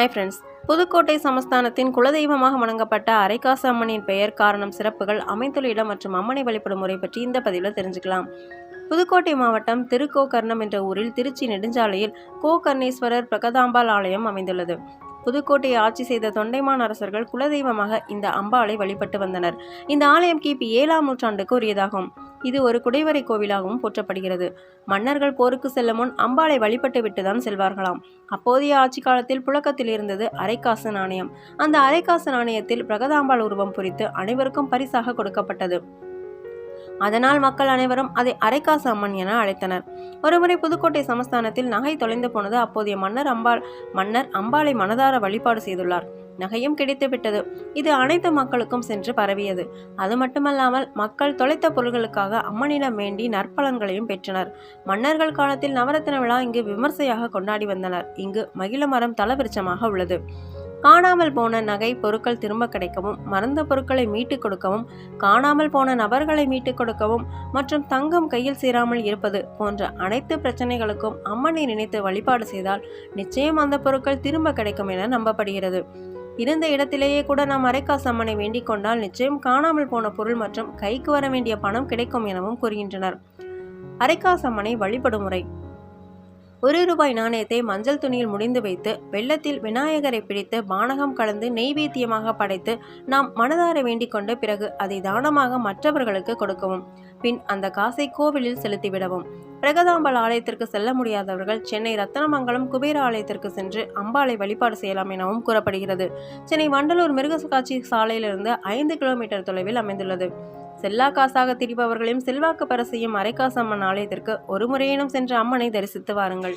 Hi friends Pudukkottai சமஸ்தானத்தின் குலதெய்வமாக வணங்கப்பட்ட அரைக்காசு அம்மனின் பெயர் காரணம் சிறப்புகள் அமைந்துள்ள இடம் மற்றும் அம்மனை வழிபடும் முறை பற்றி இந்த பதிவில் தெரிஞ்சுக்கலாம். புதுக்கோட்டை மாவட்டம் திருக்கோகர்ணம் என்ற ஊரில் திருச்சி நெடுஞ்சாலையில் கோகர்ணேஸ்வரர் பிரகதாம்பாள் ஆலயம் அமைந்துள்ளது. புதுக்கோட்டையை ஆட்சி செய்த தொண்டைமான் அரசர்கள் குலதெய்வமாக இந்த அம்பாளை வழிபட்டு வந்தனர். இந்த ஆலயம் கிபி ஏழாம் நூற்றாண்டுக்கு உரியதாகும். இது ஒரு குடைவரை கோவிலாகவும் போற்றப்படுகிறது. மன்னர்கள் போருக்கு செல்லும் முன் அம்பாளை வழிபட்டு விட்டுதான் செல்வார்களாம். அப்போதைய ஆட்சி காலத்தில் புழக்கத்தில் இருந்தது அரைக்காசு நாணயம். அந்த அரைக்காசு நாணயத்தில் பிரகதாம்பாள் உருவம் பொறித்து அனைவருக்கும் பரிசாக கொடுக்கப்பட்டது. அதனால் மக்கள் அனைவரும் அதை அரைக்காசு அம்மன் என அழைத்தனர். ஒருமுறை புதுக்கோட்டை சமஸ்தானத்தில் நகை தொலைந்து போனது அப்போதைய மன்னர் அம்பாள் மன்னர் அம்பாளை மனதார வழிபாடு செய்துள்ளார். நகையும் கிடைத்துவிட்டது இது அனைத்து மக்களுக்கும் சென்று பரவியது. அது மட்டுமல்லாமல் மக்கள் தொலைத்த பொருள்களுக்காக அம்மனிடம் வேண்டி நற்பலன்களையும் பெற்றனர். மன்னர்கள் காலத்தில் நவரத்ன விழா இங்கு விமர்சையாக கொண்டாடி வந்தனர். இங்கு மகிழ மரம் தலவிருச்சமாக உள்ளது. காணாமல் போன நகை பொருட்கள் திரும்ப கிடைக்கவும் மறந்த பொருட்களை மீட்டுக் கொடுக்கவும் காணாமல் போன நபர்களை மீட்டுக் கொடுக்கவும் மற்றும் தங்கம் கையில் சேராமல் இருப்பது போன்ற அனைத்து பிரச்சனைகளுக்கும் அம்மனை நினைத்து வழிபாடு செய்தால் நிச்சயம் அந்த பொருட்கள் திரும்ப கிடைக்கும் என நம்பப்படுகிறது. இருந்த இடத்திலேயே கூட நாம் அரைக்காசு அம்மனை வேண்டிக் கொண்டால் நிச்சயம் காணாமல் போன பொருள் மற்றும் கைக்கு வர வேண்டிய பணம் கிடைக்கும் எனவும் கூறுகின்றனர். அரைக்காசு அம்மனை வழிபடும் முறை. ஒரு ரூபாய் நாணயத்தை மஞ்சள் துணியில் முடிந்து வைத்து வெள்ளத்தில் விநாயகரை பிடித்து பானகம் கலந்து நெய்வேத்தியமாக படைத்து நாம் மனதார வேண்டிக் கொண்டு பிறகு அதை தானமாக மற்றவர்களுக்கு கொடுக்கவும் பின் அந்த காசை கோவிலில் செலுத்திவிடவும் பிரகதாம்பல் ஆலயத்திற்கு செல்ல முடியாதவர்கள் சென்னை ரத்தனமங்கலம் குபேர ஆலயத்திற்கு சென்று அம்பாளை வழிபாடு செய்யலாம் எனவும் கூறப்படுகிறது. சென்னை வண்டலூர் மிருகசுகாட்சி சாலையிலிருந்து ஐந்து கிலோமீட்டர் தொலைவில் அமைந்துள்ளது. செல்லா காசாக திரிபவர்களையும் செல்வாக்கு பெற செய்யும் அரைக்காசம்மன் ஆலயத்திற்கு ஒரு முறையினும் சென்று அம்மனை தரிசித்து வாருங்கள்.